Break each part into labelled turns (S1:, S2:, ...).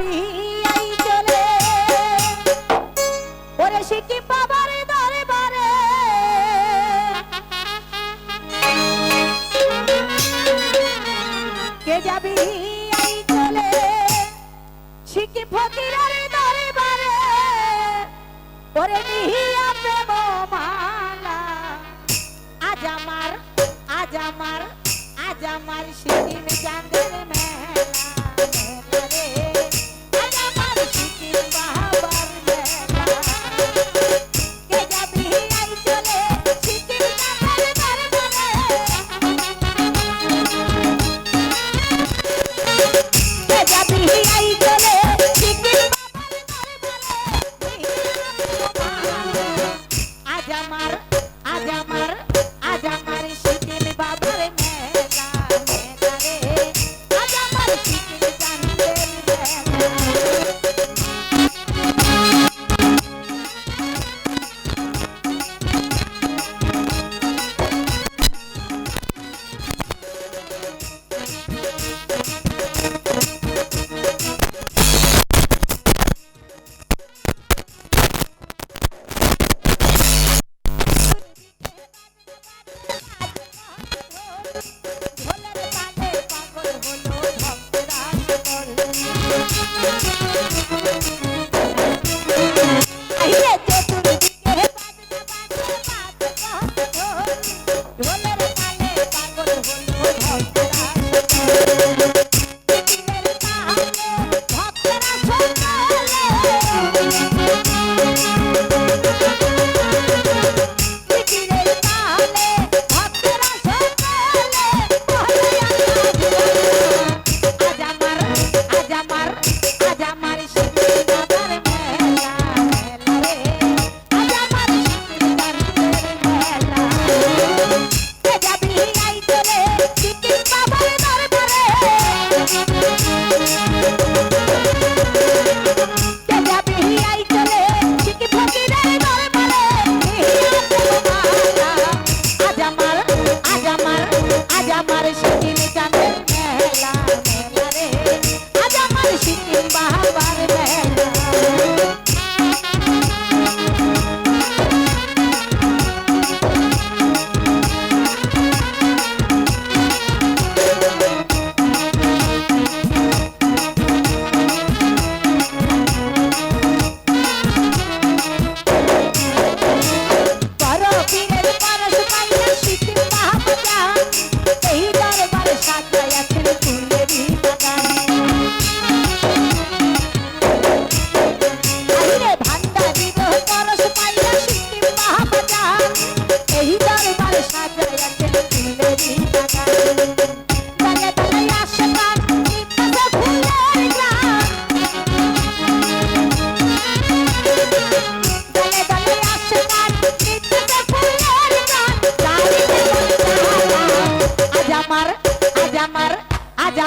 S1: ভাবিয়াই চলে। ওরে শিখি বাবার, দরবারে। কে যাবি আই চলে? শিখি ফকিরের দরবারে। ওরে নিহিয়া প্রেম মালা আজ আমার আজ আমার আজ আমার সেদিন চাঁদের মেলা। Yeah. Thank you.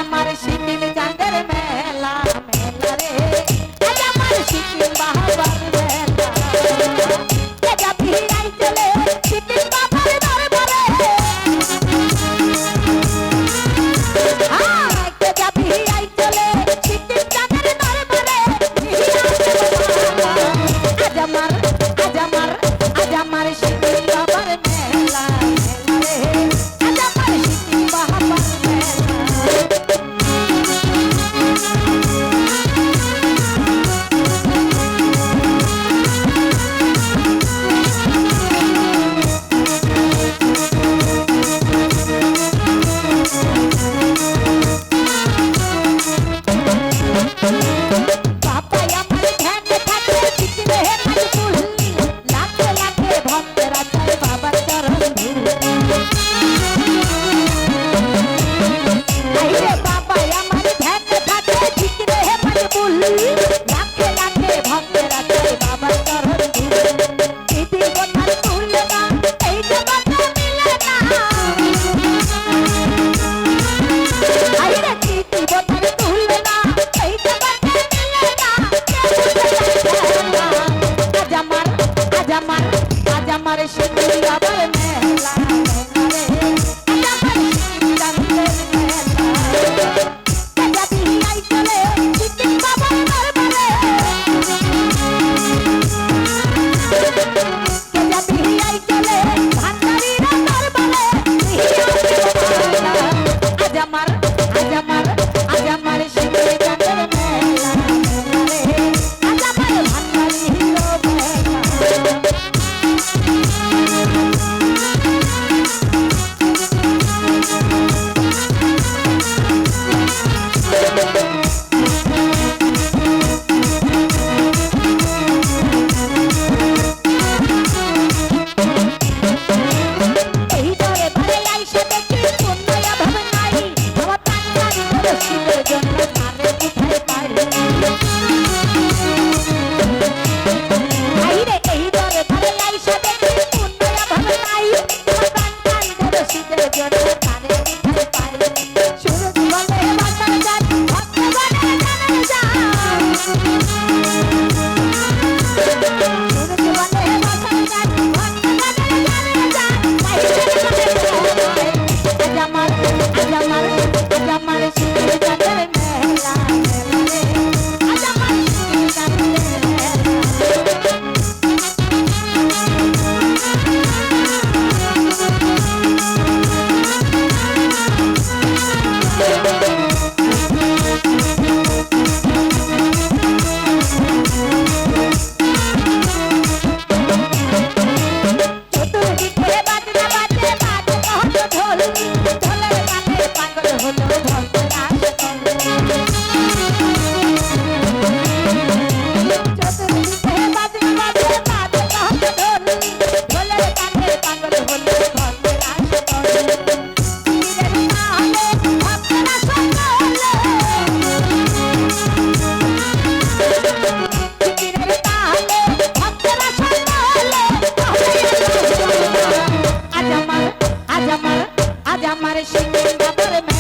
S1: আমার শিখিলে জন্য পারে পারে Thank you. আমার সিংহ